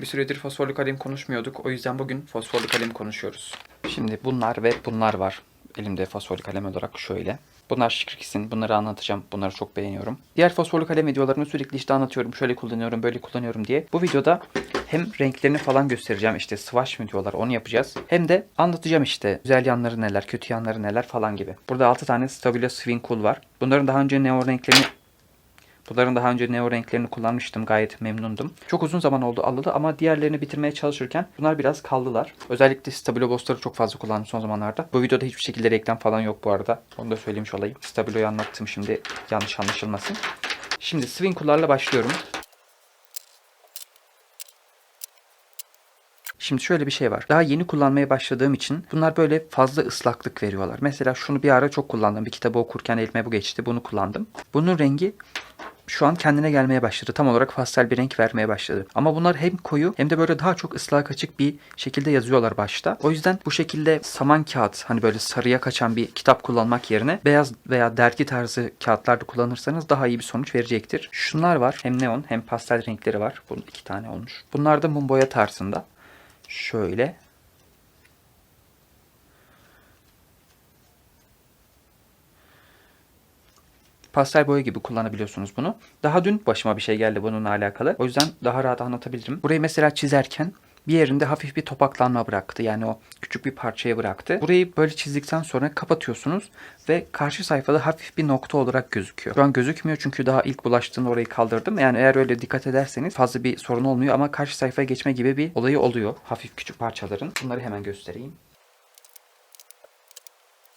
Bir süredir fosforlu kalem konuşmuyorduk. O yüzden bugün fosforlu kalem konuşuyoruz. Şimdi bunlar ve bunlar var. Elimde fosforlu kalem olarak şöyle. Bunlar Şikrikis'in. Bunları anlatacağım. Bunları çok beğeniyorum. Diğer fosforlu kalem videolarını sürekli işte anlatıyorum. Şöyle kullanıyorum, böyle kullanıyorum diye. Bu videoda hem renklerini falan göstereceğim. İşte swatch mı diyorlar onu yapacağız. Hem de anlatacağım işte güzel yanları neler, kötü yanları neler falan gibi. Burada 6 tane Stabilo Swing Cool var. Bunların daha önce neo renklerini Bunların daha önce neo renklerini kullanmıştım. Gayet memnundum. Çok uzun zaman oldu alalı ama diğerlerini bitirmeye çalışırken bunlar biraz kaldılar. Özellikle Stabilo Boss'ları çok fazla kullandım son zamanlarda. Bu videoda hiçbir şekilde reklam falan yok bu arada. Onu da söylemiş olayım. Stabilo'yu anlattım şimdi yanlış anlaşılmasın. Şimdi swing kullarla başlıyorum. Şimdi şöyle bir şey var. Daha yeni kullanmaya başladığım için bunlar böyle fazla ıslaklık veriyorlar. Mesela şunu bir ara çok kullandım. Bir kitabı okurken elime bu geçti. Bunu kullandım. Bunun rengi şu an kendine gelmeye başladı. Tam olarak pastel bir renk vermeye başladı. Ama bunlar hem koyu hem de böyle daha çok ıslak açık bir şekilde yazıyorlar başta. O yüzden bu şekilde saman kağıt hani böyle sarıya kaçan bir kitap kullanmak yerine beyaz veya dergi tarzı kağıtlarda kullanırsanız daha iyi bir sonuç verecektir. Şunlar var. Hem neon hem pastel renkleri var. Bunun iki tane olmuş. Bunlar da mum boya tarzında. Şöyle pastel boya gibi kullanabiliyorsunuz bunu. Daha dün başıma bir şey geldi bununla alakalı. O yüzden daha rahat anlatabilirim. Burayı mesela çizerken bir yerinde hafif bir topaklanma bıraktı. Yani o küçük bir parçaya bıraktı. Burayı böyle çizdikten sonra kapatıyorsunuz ve karşı sayfada hafif bir nokta olarak gözüküyor. Şu an gözükmüyor çünkü daha ilk bulaştığında orayı kaldırdım. Yani eğer öyle dikkat ederseniz fazla bir sorun olmuyor ama karşı sayfaya geçme gibi bir olayı oluyor. Hafif küçük parçaların. Bunları hemen göstereyim.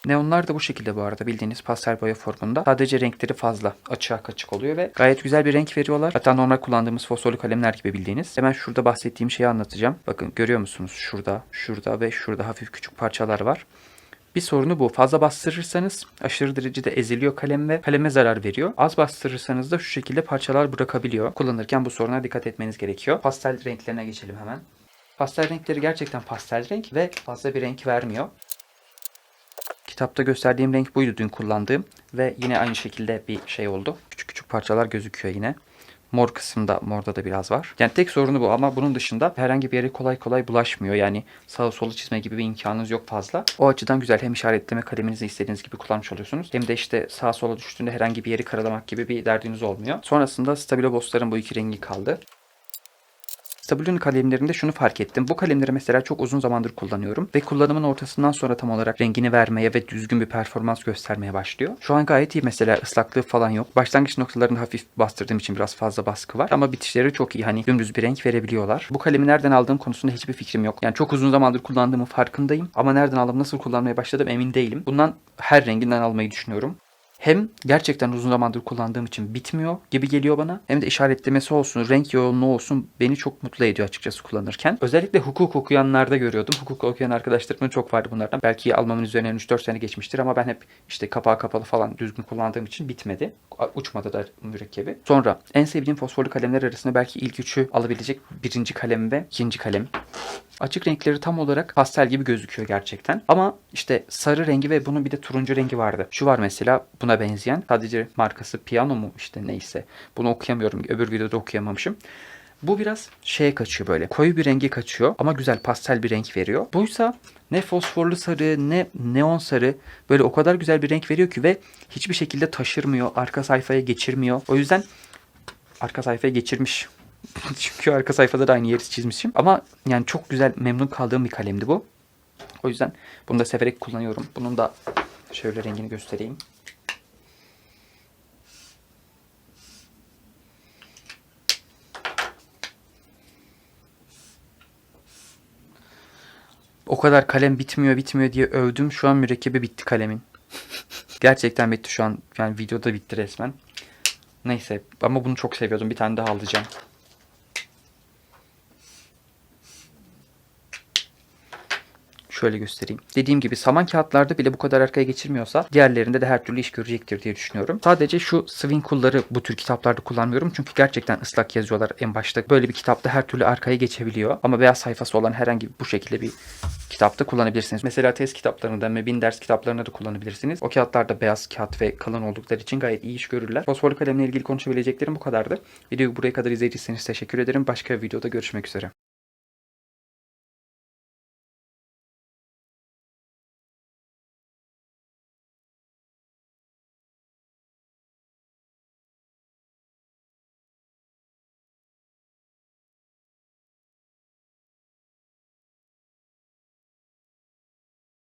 Neonlar da bu şekilde bu arada bildiğiniz pastel boya formunda. Sadece renkleri fazla açığa kaçık oluyor ve gayet güzel bir renk veriyorlar. Hatta normal kullandığımız fosforlu kalemler gibi bildiğiniz. Hemen şurada bahsettiğim şeyi anlatacağım. Bakın görüyor musunuz? Şurada, şurada ve şurada hafif küçük parçalar var. Bir sorunu bu. Fazla bastırırsanız aşırı derecede eziliyor kalem ve kaleme zarar veriyor. Az bastırırsanız da şu şekilde parçalar bırakabiliyor. Kullanırken bu soruna dikkat etmeniz gerekiyor. Pastel renklerine geçelim hemen. Pastel renkleri gerçekten pastel renk ve fazla bir renk vermiyor. Kitapta gösterdiğim renk buydu dün kullandığım. Ve yine aynı şekilde bir şey oldu. Küçük küçük parçalar gözüküyor yine. Mor kısımda, morda da biraz var. Yani tek sorunu bu ama bunun dışında herhangi bir yere kolay kolay bulaşmıyor. Yani sağa solu çizme gibi bir imkanınız yok fazla. O açıdan güzel hem işaretleme kaleminizi istediğiniz gibi kullanmış oluyorsunuz. Hem de işte sağa sola düştüğünde herhangi bir yeri karalamak gibi bir derdiniz olmuyor. Sonrasında Stabilo Boss'ların bu iki rengi kaldı. Stabilo'nun kalemlerinde şunu fark ettim. Bu kalemleri mesela çok uzun zamandır kullanıyorum ve kullanımın ortasından sonra tam olarak rengini vermeye ve düzgün bir performans göstermeye başlıyor. Şu an gayet iyi mesela ıslaklığı falan yok. Başlangıç noktalarını hafif bastırdığım için biraz fazla baskı var ama bitişleri çok iyi. Hani dümdüz bir renk verebiliyorlar. Bu kalemi nereden aldığım konusunda hiçbir fikrim yok. Yani çok uzun zamandır kullandığımın farkındayım ama nereden aldım, nasıl kullanmaya başladım emin değilim. Bundan her renginden almayı düşünüyorum hem gerçekten uzun zamandır kullandığım için bitmiyor gibi geliyor bana. Hem de işaretlemesi olsun, renk yoğunluğu olsun beni çok mutlu ediyor açıkçası kullanırken. Özellikle hukuk okuyanlarda görüyordum. Hukuk okuyan arkadaşlarımın çok vardı bunlardan. Belki almamın üzerine 3-4 sene geçmiştir ama ben hep işte kapağı kapalı falan düzgün kullandığım için bitmedi. Uçmadı da mürekkebi. Sonra en sevdiğim fosforlu kalemler arasında belki ilk üçü alabilecek birinci kalem ve ikinci kalem. Açık renkleri tam olarak pastel gibi gözüküyor gerçekten. Ama işte sarı rengi ve bunun bir de turuncu rengi vardı. Şu var mesela buna benzeyen. Sadece markası piyano mu işte neyse. Bunu okuyamıyorum. Öbür videoda okuyamamışım. Bu biraz şeye kaçıyor böyle. Koyu bir rengi kaçıyor ama güzel pastel bir renk veriyor. Buysa ne fosforlu sarı ne neon sarı böyle o kadar güzel bir renk veriyor ki ve hiçbir şekilde taşırmıyor. Arka sayfaya geçirmiyor. O yüzden arka sayfaya geçirmiş Çünkü arka sayfada da aynı yeri çizmişim. Ama yani çok güzel memnun kaldığım bir kalemdi bu. O yüzden bunu da severek kullanıyorum. Bunun da şöyle rengini göstereyim. O kadar kalem bitmiyor bitmiyor diye övdüm. Şu an mürekkebi bitti kalemin. Gerçekten bitti şu an. Yani videoda bitti resmen. Neyse ama bunu çok seviyordum. Bir tane daha alacağım. Şöyle göstereyim. Dediğim gibi saman kağıtlarda bile bu kadar arkaya geçirmiyorsa diğerlerinde de her türlü iş görecektir diye düşünüyorum. Sadece şu swing kulları bu tür kitaplarda kullanmıyorum. Çünkü gerçekten ıslak yazıyorlar en başta. Böyle bir kitapta her türlü arkaya geçebiliyor. Ama beyaz sayfası olan herhangi bu şekilde bir kitapta kullanabilirsiniz. Mesela test kitaplarında ve bin ders kitaplarında da kullanabilirsiniz. O kağıtlarda beyaz kağıt ve kalın oldukları için gayet iyi iş görürler. Fosforlu kalemle ilgili konuşabileceklerim bu kadardı. Videoyu buraya kadar izlediyseniz teşekkür ederim. Başka bir videoda görüşmek üzere.